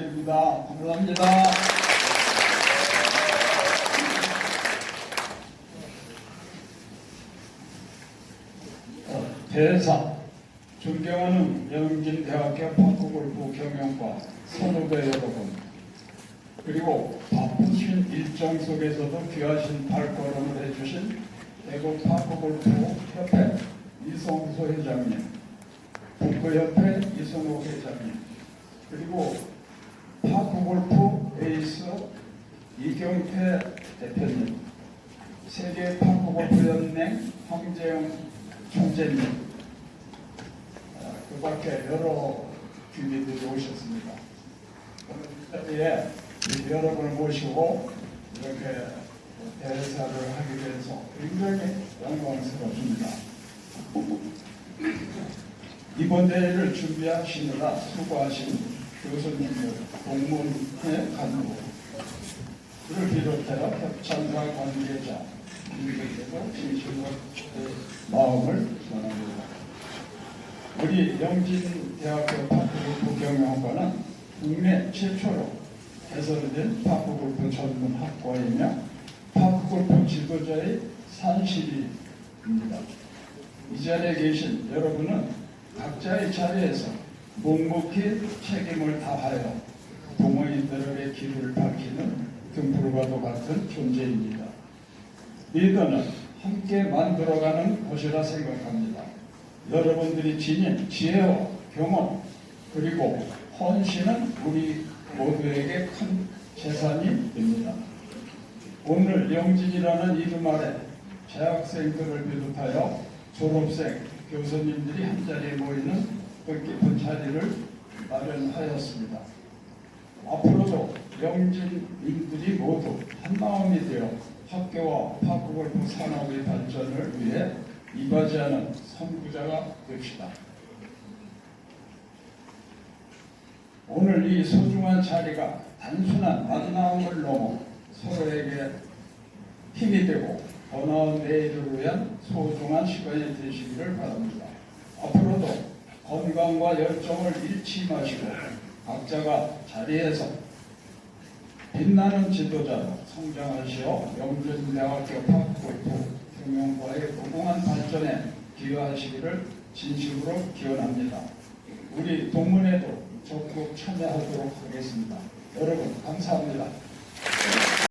입니다. 감사합니다. 어, 대사 존경하는 영진대학교 박구골부 경영과 선후배 여러분 그리고 바쁘신 일정 속에서도 귀하신 발걸음을 해주신 대구 파크골프 협회 이성소 회장님 북구협회 이성호 회장님 그리고 파크골프 에이스 이경태 대표님, 세계 파크골프연맹 황재영 총재님, 아, 그 밖에 여러 주민들이 오셨습니다. 오늘 이 여러분을 모시고 이렇게 대사를 하게 돼서 굉장히 영광스럽습니다. 이번 대회를 준비하시느라 수고하신 교수님들, 공무원의 간부, 그를 비롯하여 협찬과 관계자, 분들께도 진심으로 마음을 전합니다. 우리 영진대학교 파크골프 경영학과는 국내 최초로 개설된 파크골프 전문 학과이며 파크골프 지도자의 산실입니다. 이 자리에 계신 여러분은 각자의 자리에서 묵묵히 책임을 다하여 동호인들에게 길을 밝히는 등불과도 같은 존재입니다. 리더는 함께 만들어가는 곳이라 생각합니다. 여러분들이 지닌 지혜와 경험 그리고 헌신은 우리 모두에게 큰 재산이 됩니다. 오늘 영진이라는 이름 아래 재학생들을 비롯하여 졸업생, 교수님들이 한자리에 모이는 뜻깊은 자리를 마련하였습니다. 앞으로도 영진 인들이 모두 한마음이 되어 학교와 파크골프 산업의 발전을 위해 이바지하는 선구자가 됩시다. 오늘 이 소중한 자리가 단순한 만남을 넘어 서로에게 힘이 되고 더 나은 내일을 위한 소중한 시간이 되시기를 바랍니다. 앞으로도 건강과 열정을 잃지 마시고 각자가 자리에서 빛나는 지도자로 성장하시어 영준대학교 파크골프 경영과의 무궁한 발전에 기여하시기를 진심으로 기원합니다. 우리 동문회도 적극 참여하도록 하겠습니다. 여러분 감사합니다.